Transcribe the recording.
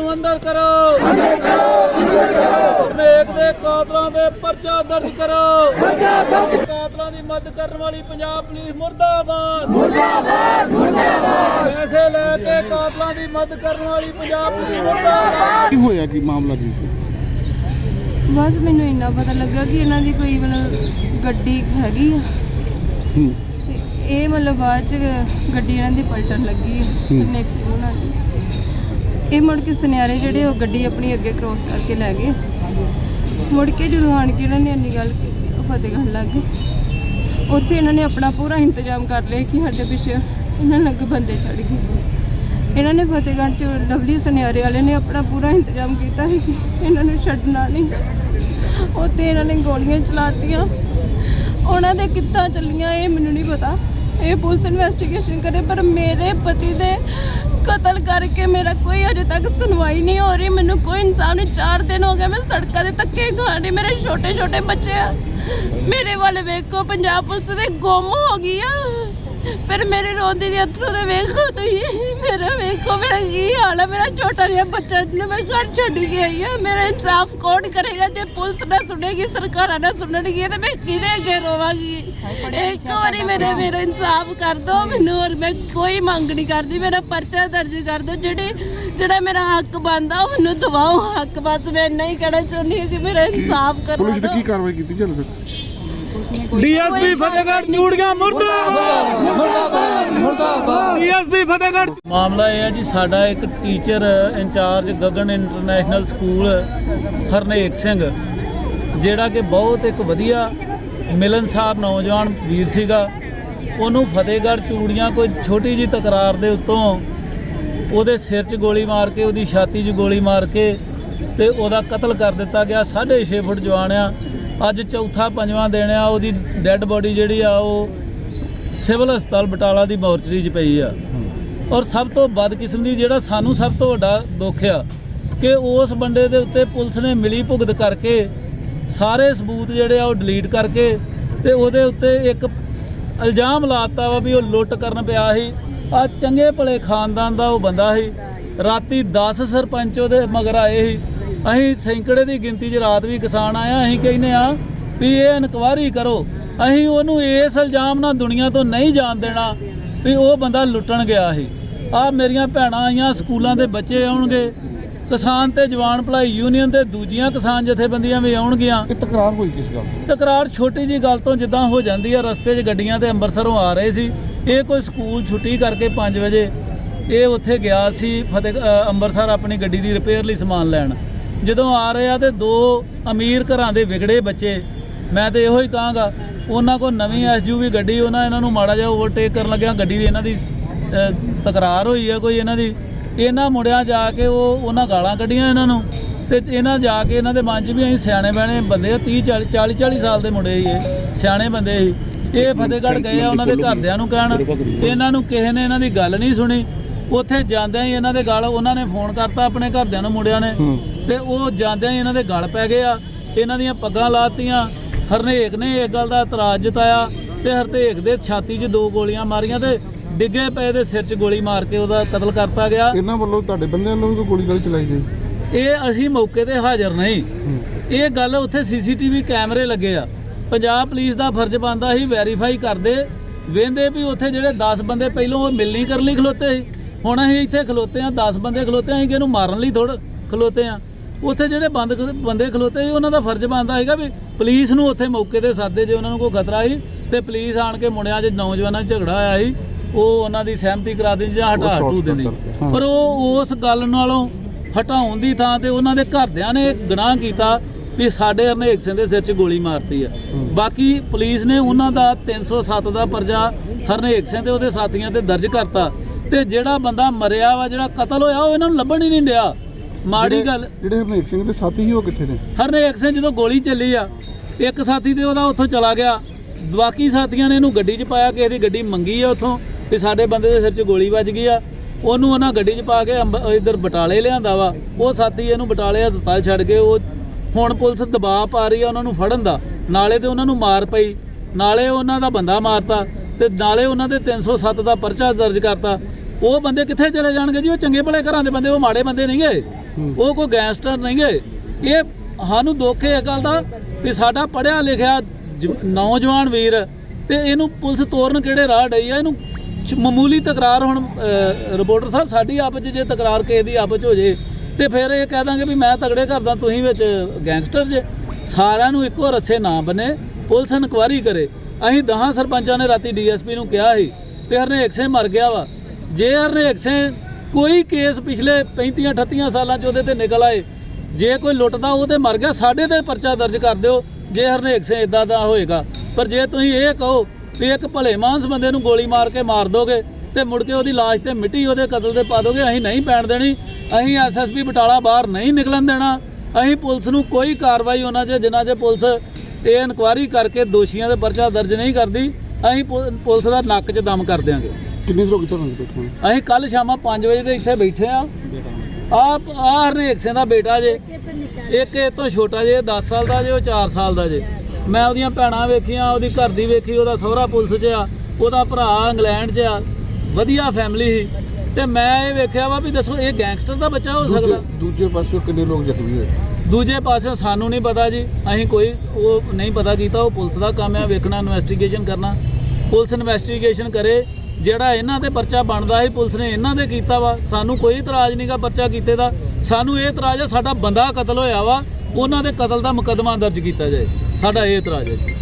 ਮੰਦਰ ਕਰੋ ਮੰਦਰ ਕਰੋ। ਮੰਦਰ ਕਰੋ ਹਰਨੇਕ ਦੇ ਕਾਤਲਾਂ ਦੇ ਪਰਚਾ ਦਰਜ ਕਰੋ। ਪਰਚਾ ਦਰਜ ਕਾਤਲਾਂ ਦੀ ਮਦਦ ਕਰਨ ਵਾਲੀ ਪੰਜਾਬ ਪੁਲਿਸ ਮੁਰਦਾਬਾਦ। ਮੁਰਦਾਬਾਦ ਮੁਰਦਾਬਾਦ ਪੈਸੇ ਲੈ ਕੇ ਕਾਤਲਾਂ ਦੀ ਮਦਦ ਕਰਨ ਵਾਲੀ ਪੰਜਾਬ ਪੁਲਿਸ ਮੁਰਦਾਬਾਦ। ਕੀ ਹੋਇਆ ਕੀ ਮਾਮਲਾ ਸੀ ਬਸ ਮੈਨੂੰ ਇੰਨਾ ਪਤਾ ਲੱਗਾ ਕਿ ਇਹਨਾਂ ਦੀ ਕੋਈ ਮਤਲਬ ਗੱਡੀ ਹੈਗੀ ਆ। ਤੇ ਇਹ ਮਤਲਬ ਬਾਅਦ ਚ ਗੱਡੀ ਇਹਨਾਂ ਦੀ ਪਲਟਣ ਲੱਗੀ ਹੂੰ। ਨੈਕਸਟ ਉਹਨਾਂ ਦੀ। ਇਹ ਮੁੜ ਕੇ ਸੁਨਿਆਰੇ ਜਿਹੜੇ ਉਹ ਗੱਡੀ ਆਪਣੀ ਅੱਗੇ ਕ੍ਰੋਸ ਕਰਕੇ ਲੈ ਗਏ। ਮੁੜ ਕੇ ਜਦੋਂ ਆਣ ਕੇ ਇਹਨਾਂ ਨੇ ਇੰਨੀ ਗੱਲ ਕੀਤੀ, ਉਹ ਫਤਿਹਗੜ੍ਹ ਲੱਗ ਗਏ। ਉੱਥੇ ਇਹਨਾਂ ਨੇ ਆਪਣਾ ਪੂਰਾ ਇੰਤਜ਼ਾਮ ਕਰ ਲਿਆ ਕਿ ਸਾਡੇ ਪਿੱਛੇ ਇਹਨਾਂ ਲੱਗ ਬੰਦੇ ਚੜ ਗਏ ਇਹਨਾਂ ਨੇ ਫਤਿਹਗੜ੍ਹ ਚ ਲਵਲੀ ਸੁਨਿਆਰੇ ਵਾਲੇ ਨੇ ਆਪਣਾ ਪੂਰਾ ਇੰਤਜ਼ਾਮ ਕੀਤਾ ਸੀ ਕਿ ਇਹਨਾਂ ਨੂੰ ਛੱਡਣਾ ਨਹੀਂ। ਉੱਥੇ ਇਹਨਾਂ ਨੇ ਗੋਲੀਆਂ ਚਲਾਤੀਆਂ ਉਹਨਾਂ ਦੇ ਕਿੱਦਾਂ ਚੱਲੀਆਂ, ਇਹ ਮੈਨੂੰ ਨਹੀਂ ਪਤਾ। ਇਹ ਪੁਲਿਸ ਇਨਵੈਸਟੀਗੇਸ਼ਨ ਕਰੇ, ਪਰ ਮੇਰੇ ਪਤੀ ਦੇ ਕਤਲ ਕਰਕੇ ਮੇਰਾ ਕੋਈ ਅਜੇ ਤੱਕ ਸੁਣਵਾਈ ਨਹੀਂ ਹੋ ਰਹੀ। ਮੈਨੂੰ ਕੋਈ ਇਨਸਾਨ ਨਹੀਂ 4 ਦਿਨ ਹੋ ਗਏ ਮੈਂ ਸੜਕਾਂ ਦੇ ਧੱਕੇ ਖਾਣ ਡਈ। ਮੇਰੇ ਛੋਟੇ ਛੋਟੇ ਬੱਚੇ ਆ। ਮੇਰੇ ਵੱਲ ਵੇਖੋ, ਪੰਜਾਬ ਪੁਲਿਸ ਦੇ ਗੁੰਮ ਹੋ ਗਈ ਆ। ਫਿਰ ਮੇਰੇ ਰੋਂਦੀ ਦੇ ਅਥਰੂ ਦੇ ਵੇਖੋ ਤੁਸੀਂ। ਮੇਰਾ ਵੇਖੋ ਮੇਰਾ ਕੀ ਹਾਲ ਹੈ ਮੇਰਾ ਛੋਟਾ ਜਿਹਾ ਬੱਚਾ ਜਿਹਨੂੰ ਮੈਂ ਘਰ ਛੱਡ ਕੇ ਆਈ ਆ ਮੇਰਾ ਇਨਸਾਫ ਕੌਣ ਕਰੇਗਾ ਜੇ ਪੁਲਿਸ ਨਾ ਸੁਣੇਗੀ ਸਰਕਾਰਾਂ ਨਾ ਸੁਣਨਗੀ ਤੇ ਮੈਂ ਕਿਹਦੇ ਅੱਗੇ ਰੋਵਾਂਗੀ? ਇੱਕ ਵਾਰੀ ਮੇਰੇ ਮੇਰਾ ਇਨਸਾਫ ਕਰ ਦਿਓ ਮੈਨੂੰ ਔਰ ਮੈਂ ਕੋਈ ਮੰਗ ਨਹੀਂ ਕਰਦੀ। ਮੇਰਾ ਪਰਚਾ ਦਰਜ ਕਰ ਦਿਓ ਜਿਹੜੇ ਜਿਹੜਾ ਮੇਰਾ ਹੱਕ ਬਣਦਾ ਉਹ ਮੈਨੂੰ ਦਿਵਾਓ। ਹੱਕ ਬਸ ਮੈਂ ਇੰਨਾ ਹੀ ਕਹਿਣਾ ਚਾਹੁੰਦੀ ਹਾਂ ਕਿ ਮੇਰਾ ਇਨਸਾਫ ਕਰਵਾ ਪੁਲਿਸ ਨੇ ਦਿਓ ਕੀ ਕਾਰਵਾਈ ਕੀਤੀ? ਚੱਲ ਫਿਰ। ਡੀਐਸਪੀ ਫਤਿਹਗੜ੍ਹ, ਚੂੜੀਆਂ, ਮੁਰਦਾਬਾਦ। ਮੁਰਦਾਬਾਦ ਮੁਰਦਾਬਾਦ ਡੀਐਸਪੀ ਫਤਿਹਗੜ੍ਹ। ਮਾਮਲਾ ਇਹ ਹੈ ਜੀ, ਸਾਡਾ ਇੱਕ teacher incharge Gagan international school, Harnek Singh, ਜਿਹੜਾ ਕਿ ਬਹੁਤ ਇੱਕ ਵਧੀਆ ਮਿਲਨਸਾਰ ਨੌਜਵਾਨ ਵੀਰ ਸੀਗਾ। ਉਹਨੂੰ ਫਤਿਹਗੜ੍ਹ ਚੂੜੀਆਂ ਕੋਈ ਛੋਟੀ ਜੀ ਤਕਰਾਰ ਦੇ ਉੱਤੋਂ ਉਹਦੇ ਸਿਰ 'ਚ ਗੋਲੀ ਮਾਰ ਕੇ, ਉਹਦੀ ਛਾਤੀ 'ਚ ਗੋਲੀ ਮਾਰ ਕੇ ਤੇ ਉਹਦਾ ਕਤਲ ਕਰ ਦਿੱਤਾ ਗਿਆ। 6.5 ਫੁੱਟ ਜਵਾਨ ਆ। ਅੱਜ ਚੌਥਾ ਪੰਜਵਾਂ ਦਿਨ ਆ, ਉਹਦੀ ਡੈੱਡ ਬੋਡੀ ਜਿਹੜੀ ਆ, ਉਹ ਸਿਵਲ ਹਸਪਤਾਲ ਬਟਾਲਾ ਦੀ ਮੋਰਚਰੀ 'ਚ ਪਈ ਆ। ਔਰ ਸਭ ਤੋਂ ਬਦਕਿਸਮਤੀ ਜਿਹੜਾ ਸਾਨੂੰ ਸਭ ਤੋਂ ਵੱਡਾ ਦੁੱਖ ਆ, ਕਿ ਉਸ ਬੰਦੇ ਦੇ ਉੱਤੇ ਪੁਲਿਸ ਨੇ ਮਿਲੀ ਭੁਗਤ ਕਰਕੇ ਸਾਰੇ ਸਬੂਤ ਜਿਹੜੇ ਆ, ਉਹ ਡਿਲੀਟ ਕਰਕੇ ਤੇ ਉਹਦੇ ਉੱਤੇ ਇੱਕ ਇਲਜ਼ਾਮ ਲਾਤਾ ਵਾ ਵੀ ਉਹ ਲੁੱਟ ਕਰਨ ਪਿਆ ਸੀ। ਆ ਚੰਗੇ ਭਲੇ ਖਾਨਦਾਨ ਦਾ ਉਹ ਬੰਦਾ ਸੀ। ਰਾਤੀ 10 ਸਰਪੰਚ ਉਹਦੇ ਮਗਰ ਆਏ ਸੀ। ਅਸੀਂ ਸੈਂਕੜੇ ਦੀ ਗਿਣਤੀ 'ਚ ਰਾਤ ਵੀ ਕਿਸਾਨ ਆਇਆ ਅਸੀਂ ਕਹਿੰਦੇ ਆ ਵੀ ਇਹ ਇਨਕੁਆਰੀ ਕਰੋ। ਅਸੀਂ ਉਹਨੂੰ ਇਸ ਇਲਜ਼ਾਮ ਨਾਲ ਦੁਨੀਆ ਤੋਂ ਨਹੀਂ ਜਾਣ ਦੇਣਾ ਵੀ ਉਹ ਬੰਦਾ ਲੁੱਟਣ ਗਿਆ ਸੀ। ਆ ਮੇਰੀਆਂ ਭੈਣਾਂ ਆਈਆਂ ਸਕੂਲਾਂ ਦੇ ਬੱਚੇ ਆਉਣਗੇ ਕਿਸਾਨ ਤੇ ਜਵਾਨ ਭਲਾਈ ਯੂਨੀਅਨ ਤੇ ਦੂਜੀਆਂ ਕਿਸਾਨ ਜਥੇਬੰਦੀਆਂ ਵੀ ਆਉਣਗੀਆਂ। ਇਹ ਤਕਰਾਰ ਹੋਈ ਕਿਸ ਗੱਲ? ਤਕਰਾਰ ਛੋਟੀ ਜੀ ਗੱਲ ਤੋਂ ਜਿੱਦਾਂ ਹੋ ਜਾਂਦੀ ਆ ਰਸਤੇ 'ਚ ਗੱਡੀਆਂ ਤੇ ਅੰਮ੍ਰਿਤਸਰੋਂ ਆ ਰਹੇ ਸੀ। ਇਹ ਕੋਈ ਸਕੂਲ ਛੁੱਟੀ ਕਰਕੇ 5 ਵਜੇ ਇਹ ਉੱਥੇ ਗਿਆ ਸੀ ਫਤਿਹ ਅੰਮ੍ਰਿਤਸਰ ਆਪਣੀ ਗੱਡੀ ਦੀ ਰਿਪੇਅਰ ਲਈ ਸਮਾਨ ਲੈਣ। ਜਦੋਂ ਆ ਰਹੇ ਆ ਤੇ ਦੋ ਅਮੀਰ ਘਰਾਂ ਦੇ ਵਿਗੜੇ ਬੱਚੇ ਮੈਂ ਤੇ ਇਹੋ ਹੀ ਕਹਾਂਗਾ ਉਹਨਾਂ ਕੋਲ ਨਵੀਂ ਐਸਯੂਵੀ ਗੱਡੀ ਉਹਨਾਂ ਇਹਨਾਂ ਨੂੰ ਮਾੜਾ ਜਿਹਾ ਓਵਰਟੇਕ ਕਰਨ ਲੱਗਿਆ ਗੱਡੀ ਦੀ ਇਹਨਾਂ ਦੀ ਤਕਰਾਰ ਹੋਈ ਆ ਕੋਈ ਇਹਨਾਂ ਦੀ ਇਹਨਾਂ ਮੁੰਡਿਆਂ ਜਾ ਕੇ ਉਹ ਉਹਨਾਂ ਗਾਲਾਂ ਕੱਢੀਆਂ ਇਹਨਾਂ ਨੂੰ ਤੇ ਇਹਨਾਂ ਜਾ ਕੇ ਇਹਨਾਂ ਦੇ ਮਨ 'ਚ ਵੀ ਅਸੀਂ ਸਿਆਣੇ ਬਹਿਣੇ ਬੰਦੇ ਆ 30 40 40 40 ਸਾਲ ਦੇ ਮੁੰਡੇ ਸੀ ਇਹ ਸਿਆਣੇ ਬੰਦੇ ਸੀ। ਇਹ ਫਤਿਹਗੜ੍ਹ ਗਏ ਆ ਉਹਨਾਂ ਦੇ ਘਰਦਿਆਂ ਨੂੰ ਕਹਿਣ ਇਹਨਾਂ ਨੂੰ ਕਿਸੇ ਨੇ ਇਹਨਾਂ ਦੀ ਗੱਲ ਨਹੀਂ ਸੁਣੀ ਉੱਥੇ ਜਾਂਦਿਆਂ ਹੀ ਇਹਨਾਂ ਦੇ ਗਲ ਉਹਨਾਂ ਨੇ ਫੋਨ ਕਰਤਾ ਆਪਣੇ ਘਰਦਿਆਂ ਨੂੰ ਮੁੰਡਿਆਂ ਨੇ। ਤੇ ਉਹ ਜਾਂਦਿਆਂ ਹੀ ਇਹਨਾਂ ਦੇ ਗਲ ਪੈ ਗਏ ਆ। ਇਹਨਾਂ ਦੀਆਂ ਪੱਗਾਂ ਲਾਤੀਆਂ ਹਰਨੇਕ ਨੇ ਇਹ ਗੱਲ ਦਾ ਇਤਰਾਜ਼ ਜਤਾਇਆ ਤੇ ਹਰਨੇਕ ਦੇ ਛਾਤੀ 'ਚ ਦੋ ਗੋਲੀਆਂ ਮਾਰੀਆਂ ਤੇ ਡਿੱਗੇ ਪਏ ਦੇ ਸਿਰ 'ਚ ਗੋਲੀ ਮਾਰ ਕੇ ਉਹਦਾ ਕਤਲ ਕਰਤਾ ਗਿਆ। ਇਹਨਾਂ ਵੱਲੋਂ ਤੁਹਾਡੇ ਬੰਦਿਆਂ ਵੱਲੋਂ ਵੀ ਕੋਈ ਗੋਲੀ ਗਾਲੀ ਚਲਾਈ ਗਈ? ਇਹ ਅਸੀਂ ਮੌਕੇ ਤੇ ਹਾਜ਼ਰ ਨਹੀਂ। ਇਹ ਗੱਲ ਉੱਥੇ ਸੀਸੀਟੀਵੀ ਕੈਮਰੇ ਲੱਗੇ ਆ। ਪੰਜਾਬ ਪੁਲਿਸ ਦਾ ਫਰਜ਼ ਬਣਦਾ ਸੀ ਵੈਰੀਫਾਈ ਕਰਦੇ। ਵੇਂਦੇ ਵੀ ਉੱਥੇ ਜਿਹੜੇ 10 ਬੰਦੇ ਪਹਿਲਾਂ ਉਹ ਮਿਲਣੀ ਕਰਨ ਲਈ ਖਲੋਤੇ ਸੀ। ਹੁਣ ਅਸੀਂ ਇੱਥੇ ਖਲੋਤੇ ਆ 10 ਬੰਦੇ ਖਲੋਤੇ ਆ ਅਸੀਂ ਕਿਹਨੂੰ ਮਾਰਨ ਲਈ ਥੋੜ ਖਲੋਤੇ ਆ ਉੱਥੇ ਜਿਹੜੇ ਬੰਦ ਬੰਦੇ ਖਲੋਤੇ ਸੀ ਉਹਨਾਂ ਦਾ ਫਰਜ਼ ਬਣਦਾ ਹੈਗਾ ਵੀ ਪੁਲਿਸ ਨੂੰ ਉੱਥੇ ਮੌਕੇ ਤੇ ਸਾਦੇ ਜੇ ਉਹਨਾਂ ਨੂੰ ਕੋਈ ਖਤਰਾ ਸੀ ਤੇ ਪੁਲਿਸ ਆਣ ਕੇ ਮੁੰਡਿਆਂ 'ਚ ਨੌਜਵਾਨਾਂ 'ਚ ਝਗੜਾ ਹੋਇਆ ਸੀ ਉਹ ਉਹਨਾਂ ਦੀ ਸਹਿਮਤੀ ਕਰਾ ਦਿੰਦੀ ਜਾਂ ਹਟਾ ਹਟੂ ਦਿੰਦੀ। ਪਰ ਉਹ ਉਸ ਗੱਲ ਨਾਲੋਂ ਹਟਾਉਣ ਦੀ ਥਾਂ ਤੇ ਉਹਨਾਂ ਦੇ ਘਰਦਿਆਂ ਨੇ ਗੁਨਾਹ ਕੀਤਾ ਵੀ ਸਾਡੇ ਹਰਨੇਕ ਸਿੰਘ ਦੇ ਸਿਰ 'ਚ ਗੋਲੀ ਮਾਰਤੀ ਆ। ਬਾਕੀ ਪੁਲਿਸ ਨੇ ਉਹਨਾਂ ਦਾ 307 ਦਾ ਪਰਚਾ ਹਰਨੇਕ ਸਿੰਘ ਤੇ ਉਹਦੇ ਸਾਥੀਆਂ ਤੇ ਦਰਜ ਕਰਤਾ ਤੇ ਜਿਹੜਾ ਬੰਦਾ ਮਰਿਆ ਵਾ ਜਿਹੜਾ ਕਤਲ ਹੋਇਆ ਉਹ ਇਹਨਾਂ ਨੂੰ ਲੱਭਣ ਹੀ ਨਹੀਂ ਡਿਆ। ਮਾੜੀ ਗੱਲ ਜਿਹੜੇ ਹਰਨੇਕ ਸਿੰਘ ਦੇ ਸਾਥੀ ਸੀ ਉਹ ਕਿੱਥੇ ਨੇ? ਹਰਨੇਕ ਸਿੰਘ ਜਦੋਂ ਗੋਲੀ ਚੱਲੀ ਆ ਇੱਕ ਸਾਥੀ ਤੇ ਉਹਦਾ ਉੱਥੋਂ ਚਲਾ ਗਿਆ। ਬਾਕੀ ਸਾਥੀਆਂ ਨੇ ਇਹਨੂੰ ਗੱਡੀ 'ਚ ਪਾਇਆ ਕਿਸੇ ਦੀ ਗੱਡੀ ਮੰਗੀ ਆ ਉੱਥੋਂ ਵੀ ਸਾਡੇ ਬੰਦੇ ਦੇ ਸਿਰ 'ਚ ਗੋਲੀ ਵੱਜ ਗਈ ਆ। ਉਹਨੂੰ ਉਹਨਾਂ ਗੱਡੀ 'ਚ ਪਾ ਕੇ ਇੱਧਰ ਬਟਾਲੇ ਲਿਆਂਦਾ ਵਾ। ਉਹ ਸਾਥੀ ਇਹਨੂੰ ਬਟਾਲੇ ਹਸਪਤਾਲ ਛੱਡ ਕੇ ਉਹ ਹੁਣ ਪੁਲਿਸ ਦਬਾਅ ਪਾ ਰਹੀ ਆ ਉਹਨਾਂ ਨੂੰ ਫੜਨ ਦਾ। ਨਾਲੇ ਤੇ ਉਹਨਾਂ ਨੂੰ ਮਾਰ ਪਈ। ਨਾਲੇ ਉਹਨਾਂ ਦਾ ਬੰਦਾ ਮਾਰਤਾ। ਤੇ ਨਾਲੇ ਉਹਨਾਂ ਦੇ 307 ਦਾ ਪਰਚਾ ਦਰਜ ਕਰਤਾ। ਉਹ ਬੰਦੇ ਕਿੱਥੇ ਚਲੇ ਜਾਣਗੇ ਜੀ? ਉਹ ਚੰਗੇ ਭਲੇ ਘਰਾਂ ਦੇ ਬੰਦੇ ਉਹ ਮਾੜੇ ਬੰਦੇ ਨਹੀਂ ਗਏ। ਉਹ ਕੋਈ ਗੈਂਗਸਟਰ ਨਹੀਂ ਗੇ। ਇਹ ਸਾਨੂੰ ਦੁੱਖ ਇਹ ਗੱਲ ਦਾ ਵੀ ਸਾਡਾ ਪੜਿਆ ਲਿਖਿਆ ਨੌਜਵਾਨ ਵੀਰ ਤੇ ਇਹਨੂੰ ਪੁਲਿਸ ਤੋਰਨ ਕਿਹੜੇ ਰਾਹ ਡਈ ਆ? ਇਹਨੂੰ ਮਾਮੂਲੀ ਤਕਰਾਰ ਹੁਣ ਰਿਪੋਰਟਰ ਸਾਹਿਬ ਸਾਡੀ ਆਪਸ ਜੇ ਤਕਰਾਰ ਕਿਸੇ ਦੀ ਆਪਸ 'ਚ ਹੋ ਜੇ ਤੇ ਫਿਰ ਇਹ ਕਹਿ ਦਾਂਗੇ ਵੀ ਮੈਂ ਤਗੜੇ ਕਰਦਾ ਤੁਸੀਂ ਵਿੱਚ ਗੈਂਗਸਟਰ ਜੇ। ਸਾਰਿਆਂ ਨੂੰ ਇੱਕੋ ਰੱਸੇ ਨਾ ਬਨੇ ਪੁਲਿਸ ਇਨਕੁਆਰੀ ਕਰੇ। ਅਸੀਂ 10 ਸਰਪੰਚਾਂ ਨੇ ਰਾਤੀ ਡੀਐਸਪੀ ਨੂੰ ਕਿਹਾ ਸੀ ਤੇ ਹਰਨੇਕ ਸਿੰਘ ਮਰ ਗਿਆ ਵਾ। ਜੇ ਹਰਨੇਕ ਸਿੰਘ ਕੋਈ ਕੇਸ ਪਿਛਲੇ 35 38 ਸਾਲਾਂ ਚ ਉਹਦੇ ਤੇ ਨਿਕਲ ਆਏ, ਜੇ ਕੋਈ ਲੁੱਟਦਾ ਉਹ ਤੇ ਮਰ ਗਿਆ, ਸਾਡੇ ਤੇ ਪਰਚਾ ਦਰਜ ਕਰ ਦਿਓ ਜੇ ਹਰਨੇਕ ਸਿੰਘ ਇਦਾਂ ਦਾ ਹੋਏਗਾ। ਪਰ ਜੇ ਤੁਸੀਂ ਇਹ ਕਹੋ ਵੀ ਇੱਕ ਭਲੇ ਮਾਨਸ ਬੰਦੇ ਨੂੰ ਗੋਲੀ ਮਾਰ ਕੇ ਮਾਰ ਦੋਗੇ ਤੇ ਮੁੜ ਕੇ ਉਹਦੀ ਲਾਸ਼ ਤੇ ਮਿੱਟੀ ਉਹਦੇ ਕਤਲ ਤੇ ਪਾ ਦੋਗੇ, ਅਸੀਂ ਨਹੀਂ ਪੈਣ ਦੇਣੀ। ਅਸੀਂ ਐਸਐਸਪੀ ਬਟਾਲਾ ਬਾਹਰ ਨਹੀਂ ਨਿਕਲਣ ਦੇਣਾ। ਅਸੀਂ ਪੁਲਿਸ ਨੂੰ ਕੋਈ ਕਾਰਵਾਈ ਉਹਨਾਂ 'ਚ, ਜਿਨ੍ਹਾਂ 'ਚ ਪੁਲਿਸ ਇਹ ਇਨਕੁਆਰੀ ਕਰਕੇ ਦੋਸ਼ੀਆਂ ਦੇ ਪਰਚਾ ਦਰਜ ਨਹੀਂ ਕਰਦੀ ਅਸੀਂ ਪੁ- ਪੁਲਿਸ ਦਾ ਨੱਕ 'ਚ ਦਮ ਕਰ ਦਿਆਂਗੇ। ਕਿੰਨੀ ਹੋ ਗਈ ਤੁਹਾਨੂੰ ਬੈਠੇ ਨੂੰ? ਅਸੀਂ ਕੱਲ ਸ਼ਾਮਾਂ 5 ਵਜੇ ਦੇ ਇੱਥੇ ਬੈਠੇ ਆ। ਆਪ ਆ ਹਰਨੇਕ ਸਿੰਘ ਦਾ ਬੇਟਾ ਜੇ। ਇੱਕ ਇਹ ਤੋਂ ਛੋਟਾ ਜੇ 10 ਸਾਲ ਦਾ ਜੇ ਉਹ 4 ਸਾਲ ਦਾ ਜੇ। ਮੈਂ ਉਹਦੀਆਂ ਭੈਣਾਂ ਵੇਖੀਆਂ ਉਹਦੀ ਘਰ ਦੀ ਵੇਖੀ ਉਹਦਾ ਸਹੁਰਾ ਪੁਲਿਸ 'ਚ ਆ ਉਹਦਾ ਭਰਾ ਇੰਗਲੈਂਡ 'ਚ ਆ। ਵਧੀਆ ਫੈਮਿਲੀ ਸੀ। ਤੇ ਮੈਂ ਇਹ ਵੇਖਿਆ ਵਾ ਵੀ ਦੱਸੋ ਇਹ ਗੈਂਗਸਟਰ ਦਾ ਬੱਚਾ ਹੋ ਸਕਦਾ? ਦੂਜੇ ਦੂਜੇ ਪਾਸੇ ਕਿੰਨੇ ਲੋਕ ਜ਼ਖਮੀ ਹੋਏ? ਦੂਜੇ ਪਾਸੇ ਸਾਨੂੰ ਨਹੀਂ ਪਤਾ ਜੀ। ਅਸੀਂ ਕੋਈ ਉਹ ਨਹੀਂ ਪਤਾ ਕੀਤਾ ਉਹ ਪੁਲਿਸ ਦਾ ਕੰਮ ਆ ਵੇਖਣਾ ਇਨਵੈਸਟੀਗੇਸ਼ਨ ਕਰਨਾ। ਪੁਲਿਸ ਇਨਵੈਸਟੀਗੇਸ਼ਨ ਕਰੇ ਜਿਹੜਾ ਇਹਨਾਂ ਤੇ ਪਰਚਾ ਬਣਦਾ ਸੀ ਪੁਲਿਸ ਨੇ ਇਹਨਾਂ ਦੇ ਕੀਤਾ ਵਾ। ਸਾਨੂੰ ਕੋਈ ਇਤਰਾਜ਼ ਨਹੀਂਗਾ ਪਰਚਾ ਕੀਤੇ ਦਾ। ਸਾਨੂੰ ਇਹ ਇਤਰਾਜ਼ ਆ ਸਾਡਾ ਬੰਦਾ ਕਤਲ ਹੋਇਆ ਵਾ ਉਹਨਾਂ ਦੇ ਕਤਲ ਦਾ ਮੁਕੱਦਮਾ ਦਰਜ ਕੀਤਾ ਜਾਏ। ਸਾਡਾ ਇਹ ਇਤਰਾਜ਼ ਹੈ ਜੀ।